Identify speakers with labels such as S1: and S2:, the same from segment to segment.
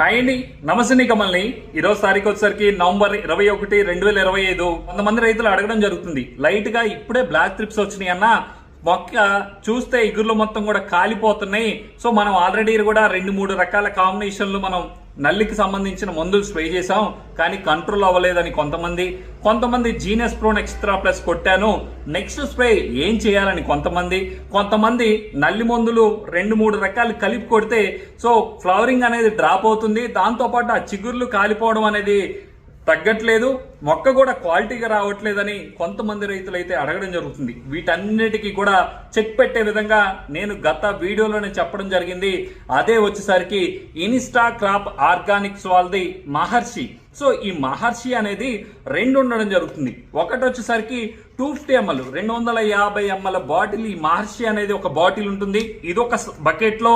S1: Hi అండి. నమస్తే కమల్ని. ఈరోజు తారీఖు వచ్చేసరికి నవంబర్ ఇరవై ఒకటి రెండు వేల ఇరవై ఐదు. కొంతమంది రైతులు అడగడం జరుగుతుంది. లైట్గా ఇప్పుడే బ్లాక్ ట్రిప్స్ వచ్చినాయి అన్న మొక్క చూస్తే ఇగుర్లు మొత్తం కూడా కాలిపోతున్నాయి. సో మనం ఆల్రెడీ కూడా రెండు మూడు రకాల కాంబినేషన్లు మనం నల్లికి సంబంధించిన మందులు స్ప్రే చేసాం కానీ కంట్రోల్ అవ్వలేదని కొంతమంది. కొంతమంది జీనస్ ప్రోన్ ఎక్స్ట్రా ప్లస్ కొట్టాను. నెక్స్ట్ స్ప్రే ఏం చేయాలని కొంతమంది. కొంతమంది నల్లి మందులు రెండు మూడు రకాలు కలిపి కొడితే సో ఫ్లవరింగ్ అనేది డ్రాప్ అవుతుంది. దాంతోపాటు ఆ చిగుర్లు కాలిపోవడం అనేది తగ్గట్లేదు మొక్క కూడా క్వాలిటీగా రావట్లేదని కొంతమంది రైతులు అయితే అడగడం జరుగుతుంది. వీటన్నిటికీ కూడా చెక్ పెట్టే విధంగా నేను గత వీడియోలోనే చెప్పడం జరిగింది. అదే వచ్చేసరికి ఇన్స్టా క్రాప్ ఆర్గానిక్స్ వాళ్ళది మహర్షి. సో ఈ మహర్షి అనేది రెండు ఉండడం జరుగుతుంది. ఒకటి వచ్చేసరికి టూ ఫిఫ్టీ ఎంఎల్ రెండు వందల యాభై ఎంఎల్ బాటిల్ ఈ మహర్షి అనేది ఒక బాటిల్ ఉంటుంది. ఇది ఒక బకెట్లో.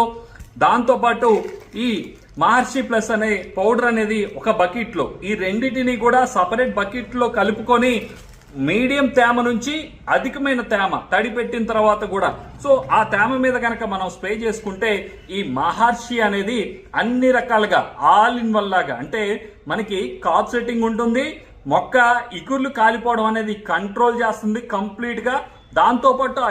S1: దాంతోపాటు ఈ మహర్షి ప్లస్ అనే పౌడర్ అనేది ఒక బకెట్లో. ఈ రెండింటిని కూడా సపరేట్ బకెట్లో కలుపుకొని మీడియం తేమ నుంచి అధికమైన తేమ తడి పెట్టిన తర్వాత కూడా. సో ఆ తేమ మీద కనుక మనం స్ప్రే చేసుకుంటే ఈ మహర్షి అనేది అన్ని రకాలుగా ఆల్ ఇన్ వన్ లాగా అంటే మనకి కాప్ సెట్టింగ్ ఉంటుంది మొక్క ఇగుర్లు కాలిపోవడం అనేది కంట్రోల్ చేస్తుంది కంప్లీట్గా దాంతోపాటు ఆ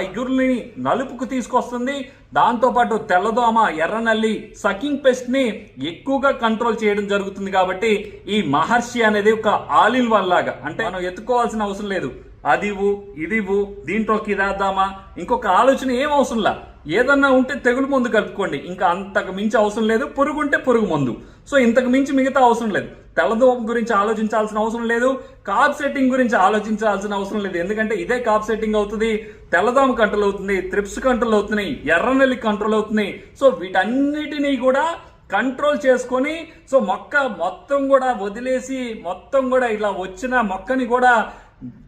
S1: నలుపుకు తీసుకొస్తుంది. దాంతోపాటు తెల్లదోమ ఎర్రనల్లి సకింగ్ పెస్ట్ని ఎక్కువగా కంట్రోల్ చేయడం జరుగుతుంది కాబట్టి ఈ మహర్షి అనేది ఒక ఆలిన్ ఇన్ వన్ లాగా. అంటే మనం ఎత్తుకోవాల్సిన అవసరం లేదు. అదివు ఇదివు దీంట్లోకి ఇదేద్దామా ఇంకొక ఆలోచన ఏం అవసరంలా? ఏదన్నా ఉంటే తెగులు మందు కలుపుకోండి. ఇంకా అంతకు మించి అవసరం లేదు. పురుగు ఉంటే పురుగు మందు. సో ఇంతకు మించి మిగతా అవసరం లేదు. తెల్లదోమ గురించి ఆలోచించాల్సిన అవసరం లేదు. కాప్ సెట్టింగ్ గురించి ఆలోచించాల్సిన అవసరం లేదు. ఎందుకంటే ఇదే కాప్ సెట్టింగ్ అవుతుంది. తెల్లదోమ కంట్రోల్ అవుతుంది. త్రిప్స్ కంట్రోల్ అవుతున్నాయి. ఎర్రనెల్లి కంట్రోల్ అవుతున్నాయి. సో వీటన్నిటినీ కూడా కంట్రోల్ చేసుకొని సో మొక్క మొత్తం కూడా వదిలేసి మొత్తం కూడా ఇలా వచ్చిన మొక్కని కూడా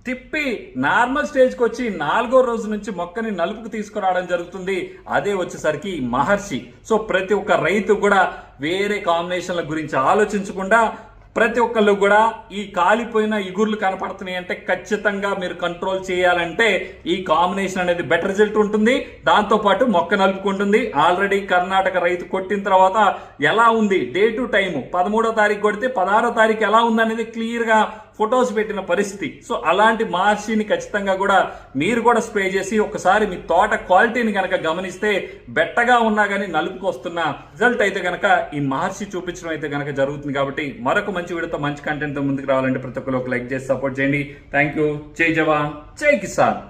S1: తిప్పి నార్మల్ స్టేజ్కి వచ్చి నాలుగో రోజు నుంచి మొక్కని నలుపుకు తీసుకురావడం జరుగుతుంది. అదే వచ్చేసరికి మహర్షి. సో ప్రతి ఒక్క రైతు కూడా వేరే కాంబినేషన్ల గురించి ఆలోచించకుండా ప్రతి ఒక్కళ్ళు కూడా ఈ కాలిపోయిన ఇగుర్లు కనపడుతున్నాయి అంటే ఖచ్చితంగా మీరు కంట్రోల్ చేయాలంటే ఈ కాంబినేషన్ అనేది బెటర్ రిజల్ట్ ఉంటుంది. దాంతో పాటు మొక్క నలుపుకుంటుంది ఆల్రెడీ కర్ణాటక రైతు కొట్టిన తర్వాత ఎలా ఉంది? డే టు టైము పదమూడో తారీఖు కొడితే పదహారో తారీఖు ఎలా ఉంది అనేది క్లియర్గా ఫొటోస్ పెట్టిన పరిస్థితి. సో అలాంటి మహర్షిని ఖచ్చితంగా కూడా మీరు కూడా స్ప్రే చేసి ఒకసారి మీ తోట క్వాలిటీని కనుక గమనిస్తే బెట్టగా ఉన్నా కానీ నలుపుకు వస్తున్న రిజల్ట్ అయితే కనుక ఈ మహర్షి చూపించడం అయితే కనుక జరుగుతుంది కాబట్టి మరొక మంచి వీడియోతో మంచి కంటెంట్తో ముందుకు రావాలంటే ప్రతి ఒక్కరు ఒక లైక్ చేసి సపోర్ట్ చేయండి. థ్యాంక్ యూ జై జవాన్. జై కిసాన్.